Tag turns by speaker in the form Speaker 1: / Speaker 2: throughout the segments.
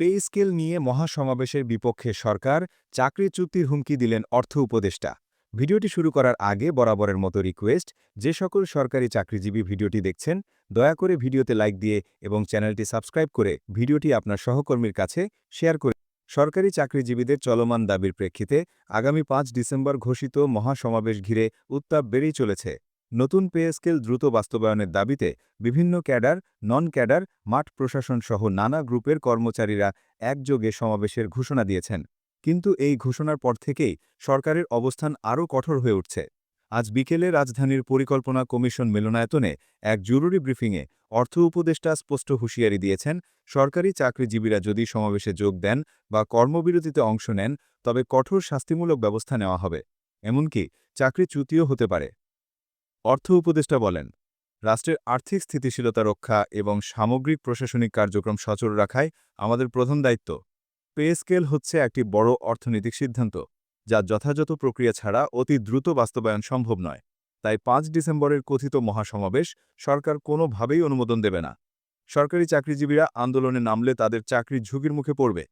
Speaker 1: Pay scale নিয়ে মহাসমাবেশের বিপক্ষে সরকার চাকরি চুক্তির হুমকি দিলেন অর্থ উপদেষ্টা। ভিডিওটি শুরু করার আগে বরাবরের মতো রিকোয়েস্ট, যে সকল সরকারি চাকরিজীবী ভিডিওটি দেখছেন, দয়া করে ভিডিওতে লাইক দিয়ে এবং চ্যানেলটি সাবস্ক্রাইব করে ভিডিওটি আপনার সহকর্মীর কাছে শেয়ার করে সরকারি চাকরিজীবীদের চলমান দাবির প্রেক্ষিতে আগামী পাঁচ ডিসেম্বর ঘোষিত মহাসমাবেশ ঘিরে উত্তাপ বেড়েই চলেছে। নতুন পে স্কেল দ্রুত বাস্তবায়নের দাবিতে বিভিন্ন ক্যাডার নন ক্যাডার মাঠ প্রশাসন সহ নানা গ্রুপের কর্মচারীরা একযোগে সমাবেশের ঘোষণা দিয়েছেন। কিন্তু এই ঘোষণার পর থেকেই সরকারের অবস্থান আরও কঠোর হয়ে উঠছে। আজ বিকেলে রাজধানীর পরিকল্পনা কমিশন মিলনায়তনে এক জরুরি ব্রিফিংয়ে অর্থ উপদেষ্টা স্পষ্ট হুঁশিয়ারি দিয়েছেন, সরকারি চাকরিজীবীরা যদি সমাবেশে যোগ দেন বা কর্মবিরতিতে অংশ নেন, তবে কঠোর শাস্তিমূলক ব্যবস্থা নেওয়া হবে। এমনকি চাকরিচ্যুতিও হতে পারে। অর্থ উপদেষ্টা বলেন, রাষ্ট্রের আর্থিক স্থিতিশীলতা রক্ষা এবং সামগ্রিক প্রশাসনিক কার্যক্রম সচল রাখাই আমাদের প্রধান দায়িত্ব। পে স্কেল হচ্ছে একটি বড় অর্থনৈতিক সিদ্ধান্ত, যা যথাযথ প্রক্রিয়া ছাড়া অতি দ্রুত বাস্তবায়ন সম্ভব নয়। তাই পাঁচ ডিসেম্বরের কথিত মহাসমাবেশ সরকার কোনোভাবেই অনুমোদন দেবে না। সরকারি চাকরিজীবীরা আন্দোলনে নামলে তাদের চাকরি ঝুঁকির মুখে পড়বে।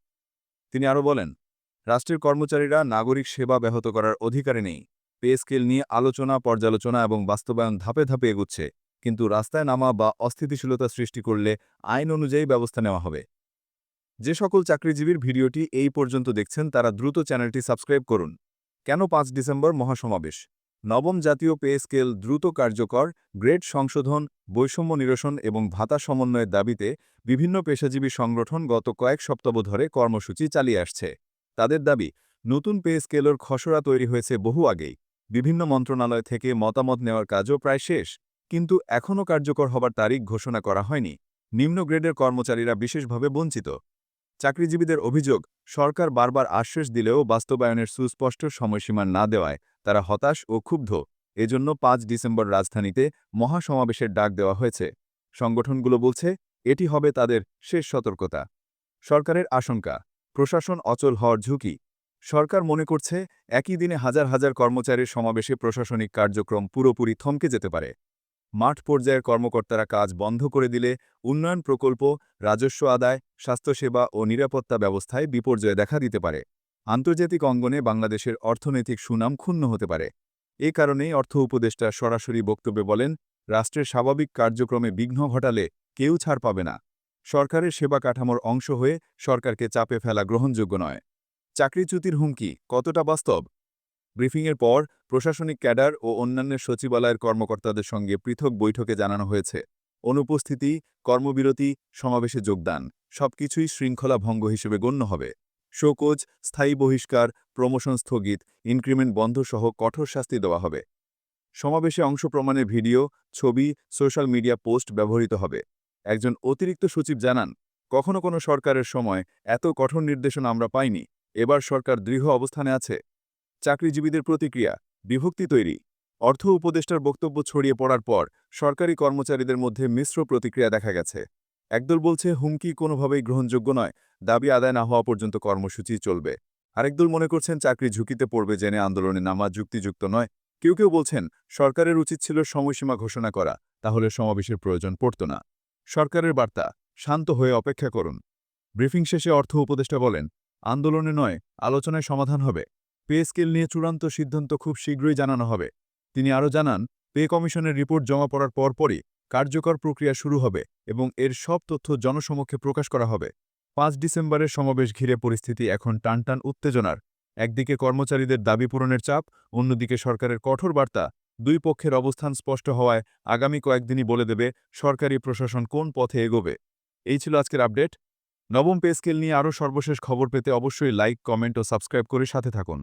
Speaker 1: তিনি আরও বলেন, রাষ্ট্রের কর্মচারীরা নাগরিক সেবা ব্যাহত করার অধিকারে নেই। পে স্কেল নিয়ে আলোচনা, পর্যালোচনা এবং বাস্তবায়ন ধাপে ধাপে এগুচ্ছে। কিন্তু রাস্তায় নামা বা অস্থিতিশীলতা সৃষ্টি করলে আইন অনুযায়ী ব্যবস্থা নেওয়া হবে। যে সকল চাকরিজীবীর ভিডিওটি এই পর্যন্ত দেখছেন, তারা দ্রুত চ্যানেলটি সাবস্ক্রাইব করুন। কেন পাঁচ ডিসেম্বর মহাসমাবেশ? নবম জাতীয় পে স্কেল দ্রুত কার্যকর, গ্রেড সংশোধন, বৈষম্য নিরসন এবং ভাতা সমন্বয়ের দাবিতে বিভিন্ন পেশাজীবী সংগঠন গত কয়েক সপ্তাহ ধরে কর্মসূচি চালিয়ে আসছে। তাদের দাবি, নতুন পে স্কেলের খসড়া তৈরি হয়েছে বহু আগেই। বিভিন্ন মন্ত্রণালয় থেকে মতামত নেওয়ার কাজও প্রায় শেষ, কিন্তু এখনও কার্যকর হবার তারিখ ঘোষণা করা হয়নি। নিম্ন গ্রেডের কর্মচারীরা বিশেষভাবে বঞ্চিত। চাকরিজীবীদের অভিযোগ, সরকার বারবার আশ্বাস দিলেও বাস্তবায়নের সুস্পষ্ট সময়সীমা না দেওয়ায় তারা হতাশ ও ক্ষুব্ধ। এজন্য পাঁচ ডিসেম্বর রাজধানীতে মহাসমাবেশের ডাক দেওয়া হয়েছে। সংগঠনগুলো বলছে, এটি হবে তাদের শেষ সতর্কতা। সরকারের আশঙ্কা, প্রশাসন অচল হওয়ার ঝুঁকি। সরকার মনে করছে একই দিনে হাজার হাজার কর্মচারীর সমাবেশে প্রশাসনিক কার্যক্রম পুরোপুরি থমকে যেতে পারে। মাঠ পর্যায়ের কর্মকর্তারা কাজ বন্ধ করে দিলে উন্নয়ন প্রকল্প, রাজস্ব আদায়, স্বাস্থ্যসেবা ও নিরাপত্তা ব্যবস্থায় বিপর্যয় দেখা দিতে পারে। আন্তর্জাতিক অঙ্গনে বাংলাদেশের অর্থনৈতিক সুনাম ক্ষুণ্ণ হতে পারে। এ কারণেই অর্থ উপদেষ্টা সরাসরি বক্তব্যে বলেন, রাষ্ট্রের স্বাভাবিক কার্যক্রমে বিঘ্ন ঘটালে কেউ ছাড় পাবে না। সরকারের সেবা কাঠামোর অংশ হয়ে সরকারকে চাপে ফেলা গ্রহণযোগ্য নয়। চাকরিচ্যুতির হুমকি, কতটা বাস্তব? ব্রিফিংয়ের পর, প্রশাসনিক ক্যাডার ও অন্যান্য সচিবালয়ের কর্মকর্তাদের সঙ্গে পৃথক বৈঠকে জানানো হয়েছে। অনুপস্থিতি, কর্মবিরতি, সমাবেশে যোগদান, সবকিছুই শৃঙ্খলা ভঙ্গ হিসেবে গণ্য হবে। শোকোজ, স্থায়ী বহিষ্কার, প্রমোশন স্থগিত, ইনক্রিমেন্ট বন্ধ সহ কঠোর শাস্তি দেওয়া হবে। সমাবেশে অংশ প্রমাণের ভিডিও, ছবি, সোশ্যাল মিডিয়া পোস্ট ব্যবহৃত হবে। একজন অতিরিক্ত সচিব জানান, কখনো কোনো সরকারের সময় এত কঠোর নির্দেশনা আমরা পাইনি। এবার সরকার দৃঢ় অবস্থানে আছে। চাকরিজীবীদের প্রতিক্রিয়া, বিভক্তি তৈরি। অর্থ উপদেষ্টার বক্তব্য ছড়িয়ে পড়ার পর সরকারি কর্মচারীদের মধ্যে মিশ্র প্রতিক্রিয়া দেখা গেছে। একদল বলছে, হুমকি কোনোভাবেই গ্রহণযোগ্য নয়। দাবি আদায় না হওয়া পর্যন্ত কর্মসূচি চলবে। আরেকদল মনে করছেন, চাকরি ঝুঁকিতে পড়বে জেনে আন্দোলনে নামা যুক্তিযুক্ত নয়। কেউ কেউ বলছেন, সরকারের উচিত ছিল সময়সীমা ঘোষণা করা, তাহলে সমাবেশের প্রয়োজন পড়ত না। সরকারের বার্তা, শান্ত হয়ে অপেক্ষা করুন। ব্রিফিং শেষে অর্থ উপদেষ্টা বলেন আন্দোলনে নয়, আলোচনায় সমাধান হবে। পে স্কেল নিয়ে চূড়ান্ত সিদ্ধান্ত খুব শীঘ্রই জানানো হবে। তিনি আরও জানান, পে কমিশনের রিপোর্ট জমা পড়ার পরপরই কার্যকর প্রক্রিয়া শুরু হবে এবং এর সব তথ্য জনসমক্ষে প্রকাশ করা হবে। পাঁচ ডিসেম্বরের সমাবেশ ঘিরে পরিস্থিতি এখন টানটান উত্তেজনার। একদিকে কর্মচারীদের দাবি পূরণের চাপ, অন্যদিকে সরকারের কঠোর বার্তা। দুই পক্ষের অবস্থান স্পষ্ট হওয়ায় আগামী কয়েকদিনই বলে দেবে সরকারি প্রশাসন কোন পথে এগোবে। এই ছিল আজকের আপডেট। নবম পে স্কেল নিয়ে আরও সর্বশেষ খবর পেতে অবশ্যই লাইক, কমেন্ট ও সাবস্ক্রাইব করে সাথে থাকুন।